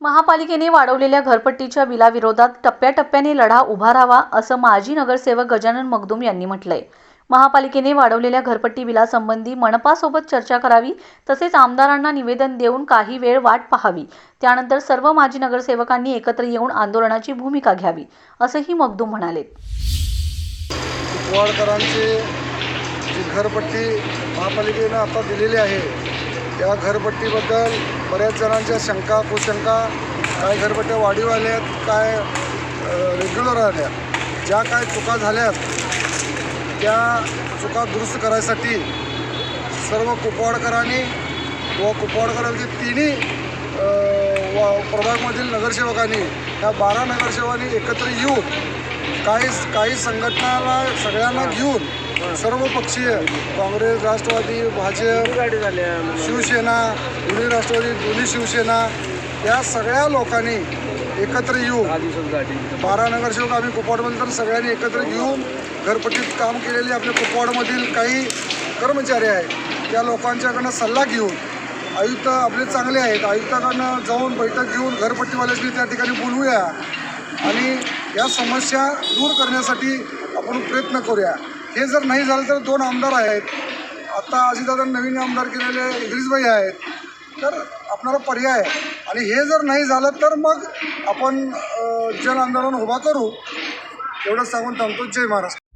महापालिकेने वाढवलेल्या घरपट्टीच्या बिलाविरोधात टप्प्याटप्प्याने लढा उभारावा असं माजी नगरसेवक गजानन मगदूम यांनी म्हटलंय. महापालिकेने वाढवलेल्या घरपट्टी बिलासंबंधी मनपासोबत चर्चा करावी तसेच आमदारांना निवेदन देऊन काही वेळ वाट पाहावी. त्यानंतर सर्व माजी नगरसेवकांनी एकत्र येऊन आंदोलनाची भूमिका घ्यावी असंही मगदूम म्हणाले. घरपट्टी महापालिकेनं आता दिलेली आहे या घरपट्टीबद्दल बऱ्याच जणांच्या शंका कुशंका काय घरपट्ट्या वाढीव आल्यात काय रेग्युलर आल्या ज्या काय चुका झाल्यात त्या चुका दुरुस्त करायसाठी सर्व कुपवाडकरांनी व कुपवाडकरांची तिन्ही व प्रभागमधील नगरसेवकांनी या बारा नगरसेवकांनी एकत्र येऊन काही काही संघटनाला सगळ्यांना घेऊन सर्व पक्षीय काँग्रेस राष्ट्रवादी भाजप शिवसेना दोन्ही राष्ट्रवादी दोन्ही शिवसेना या सगळ्या लोकांनी एकत्र येऊन बारा नगरसेवक आम्ही कुपवाडमध्ये तर सगळ्यांनी एकत्र घेऊन घरपट्टीत काम केलेले आपल्या कुपवाडमधील काही कर्मचारी आहेत त्या लोकांच्याकडनं सल्ला घेऊन आयुक्त आपले चांगले आहेत आयुक्ताकडनं जाऊन बैठक घेऊन घरपट्टीवाल्याशी त्या ठिकाणी बोलूया आणि या समस्या दूर करण्यासाठी आपण प्रयत्न करूया. हे जर नाही झालं तर दोन आमदार आहेत. आता अजितदादा नवीन आमदार केलेले इद्रिसभाई आहेत. तर आपणाला पर्याय आहे. आणि हे जर नाही झालं तर मग आपण जन आंदोलन उभा करू. एवढंच सांगून थांबतो. जय महाराष्ट्र.